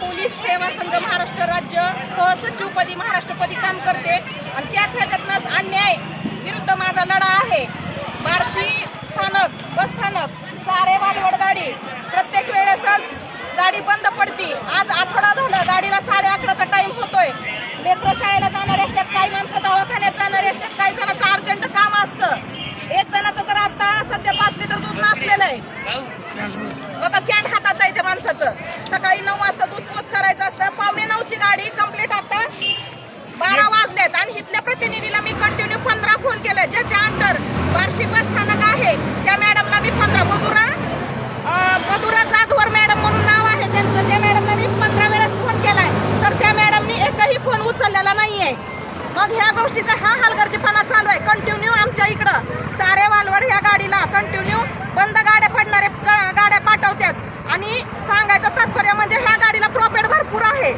Police सेवा संघ महाराष्ट्र राज्य सहसचिवपदी महाराष्ट्रपदी काम करते. आणि त्या ह्याच्यातनंच अन्याय विरुद्ध माझा लढा ह्या गोष्टीचा हा हलगर्जीपणा चालू आहे. कंटिन्यू आमच्या इकडं. सारे वालवड ह्या गाडीला कंटिन्यू बंद गाड्या पडणारे गाड्या पाठवतात. आणि सांगायचं तात्पर्य म्हणजे ह्या गाडीला प्रॉफिट भरपूर आहे.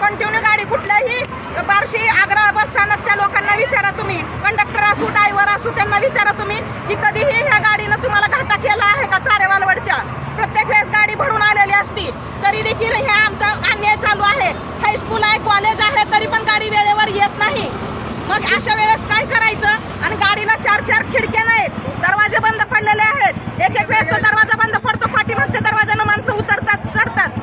कंटिन्यू गाडी कुठल्याही बार्शी आग्रा बस स्थानकच्या लोकांना विचारा तुम्ही. कंडक्टर असू ड्रायव्हर असू त्यांना विचारा तुम्ही. की कधी ह्या गाडीनं तुम्हाला घाटा केला आहे का चारेवालवडच्या प्रत्येक वेळेस गाडी भरून आलेली असती तरी देखील हे आमचा अन्याय चालू आहे हायस्कूल आहे कॉलेज आहे तरी पण गाडी वेळेवर येत नाही मग अशा वेळेस काय करायचं? आणि गाडीला चार चार खिडक्या नाहीत. दरवाजे बंद पडलेले आहेत. एक एक वेळेस तो दरवाजा बंद पडतो. पाठीमागच्या दरवाजानं माणसं उतरतात चढतात.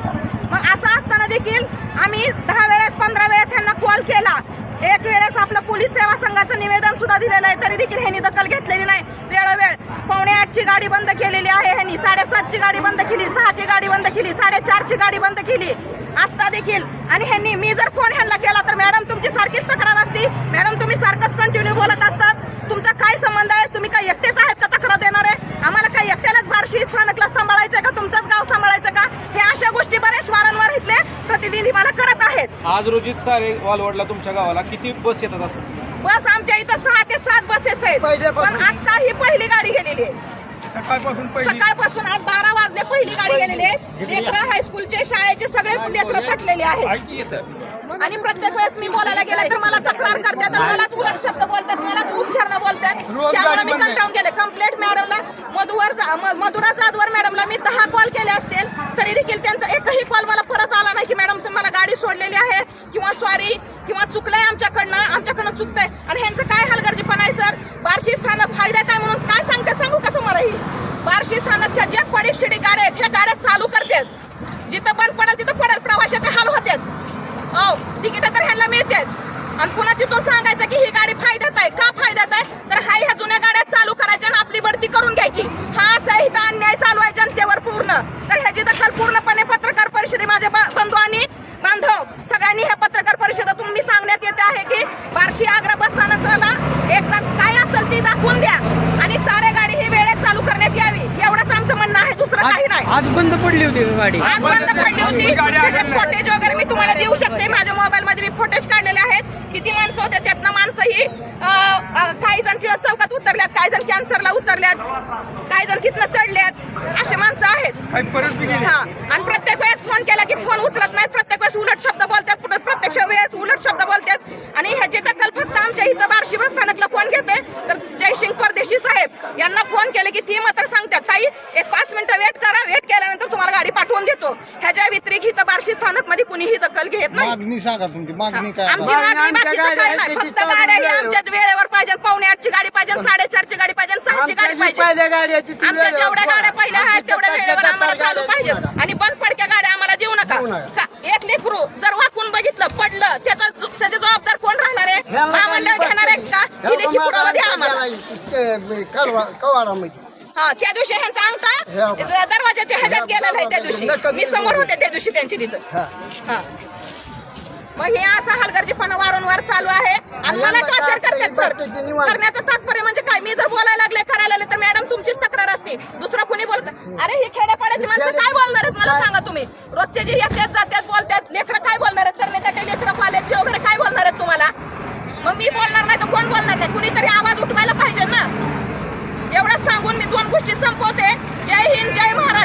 मग असं असताना देखील आम्ही दहा वेळेस पंधरा वेळेस ह्यांना कॉल केला. एक वेळेस आपलं पोलीस सेवा संघाचं निवेदन सुद्धा दिलेलं आहे. तरी देखील ह्यांनी दखल घेतलेली नाही. वेळोवेळ पावणे आठची गाडी बंद केलेली आहे ह्यांनी. साडेसातची गाडी बंद केली. सहाची गाडी बंद केली. साडेचारची गाडी बंद केली. असता देखील. आणि ह्यांनी मी जर फोन ह्यांना केला तर मॅडम तुमची सारखीच तक्रार असती मॅडम तुम्ही सारखंच कंटिन्यू बोलत असतात तुमचा काय संबंध आहे तुम्ही काय एकटेच आहेत का तक्रार देणार आहे आम्हाला काय एकट्यालाच बार्शी स्थानकला सांभाळायचं का तुमचंच गाव सांभाळायचं का हे अशा गोष्टी बऱ्याच वारंवार इथले प्रतिनिधी मला करत आहेत. आज रोजी चारे वालवडला तुमच्या गावाला किती बस येतात असं? बस आमच्या इथं सहा ते सात बसेस आहेत. पण आता ही पहिली गाडी गेलेली आहे. सकाळपासून पहिली. सकाळपासून आज बारा वाजले पहिली गाडी गेलेली आहे. लेकरं हायस्कूलचे शाळेचे सगळे लेकरं थटलेले आहेत. आणि प्रत्येक वेळेस मी बोलायला गेले तर मला तक्रार करतात आणि मलाच उलट शब्द बोलतात मलाच उच्चारणं बोलतात. रोज त्यामुळे गाडी मी बंद आहे. कंटाळून गेले. कंप्लेंट मॅडमला मधुवर जा- म- मधुरा जाधवर मॅडमला मी दहा कॉल केले असतील तरी देखील त्यांचा एकही कॉल मला परत आला नाही की मॅडम तुम्हाला गाडी सोडलेली आहे किंवा स्वारी किंवा चुकलंय आमच्याकडनं आमच्याकडनं चुकतंय. आणि ह्यांचं काय हलगर्जीपणा आहे सर? बार्शी स्थानक फायदा काय म्हणून काय सांगतात? सांगू कसं मला ही बार्शी स्थानकच्या ज्या पडीशिडी गाड्या आहेत ह्या गाड्या चालू करतात. जिथं बंद पडेल तिथं पडेल प्रवाशाचे हाल होतात हो तिकीट तर ह्यांना मिळतात. आणि पुन्हा तिथून सांगायचं की ही गाडी फायद्यात आहे. का फायद्यात आहे? तर हा ह्या जुन्या गाड्या चालू करायच्या आणि आपली बढती करून घ्यायची. हा असा इथं अन्याय चालू आहे जनतेवर पूर्ण तर ह्याची दखल पूर्णपणे पत्रकार परिषदे माझे बा- बंधू आणि बांधव सगळ्यांनी ह्या पत्रकार परिषदेतून येते आहे की बार्शी आग्रा बस स्थानकाला एकदा काय असेल ती दाखवून द्या. आणि चारे गाडी ही वेळेत चालू करण्यात यावी. एवढंच आमचं म्हणणं आहे. दुसरं काही नाही. आज बंद पडली होती का गाडी. आज बंद पडली होती. फुटेज वगैरे मी तुम्हाला देऊ शकते. माझ्या मोबाईल मध्ये मी फुटेज काढलेले आहेत. किती माणसं होते त्यातनं माणसं ही अं, अं, काही जण टिळक चौकात उतरल्यात काही जण कॅन्सरला उतरल्यात काही जण तिथनं चढल्यात. असे माणसं आहेत. हा. आणि प्रत्येक वेळेस फोन केला की फोन उचलत नाही प्रत्येक वेळेस उलट शब्द बोलतात प्र- प्रत्यक्ष वेळेस उलट शब्द बोलतात आणि फक्त आमच्या इथं बार्शी बस स्थानकला फोन घेते. तर जयसिंग परदेशी साहेब यांना फोन केले की ती मात्र सांगतात ताई एक पाच मिनिटं वेट करा. वेट केल्यानंतर तुम्हाला गाडी पाठवून देतो. ह्याच्या व्यतिरिक्त इथं बार्शी स्थानकमध्ये कुणीही दखल घेत नाही. मागणी सांगा तुमची मागणी काय आमची मागणी बाकीचं काय नाही. फक्त गाड्या ही वेळेवर. आमच्या वेळेवर पाहिजे पावणे आठची गाडी पाहिजे साडेचारची गाडी पाहिजे सहाची गाडी पाहिजे आमच्या जेवढ्या. गाड्या पहिल्या आहेत तेवढ्या लेखी त्या दिवशी ह्यांचा अंगठा दरवाजाच्या ह्याच्यात गेलेला आहे त्या दिवशी. मी समोर होते त्या दिवशी त्यांची तिथं. मग हे असा हलगर्जीपणा वारंवार चालू आहे. आणि मला यांना टॉर्चर करतात सर करण्याचं तात्पर्य म्हणजे काय? मी जर बोलायला लागले करायला लागले तर मॅडम तुमचीच तक्रार असते. दुसरं कोणी बोलत अरे हे खेड्यापाड्याची माणसं काय बोलणार आहेत? मला सांगा तुम्ही. रोजचे जे येतात जातात बोलतात लेकरं काय बोलणार आहेत? तर नेत्या लेकरं कॉलेजचे वगैरे काय बोलणार आहेत तुम्हाला? मग मी बोलणार పుష్టిస్తాం పోతే జై హింద్ జై మహారాజ్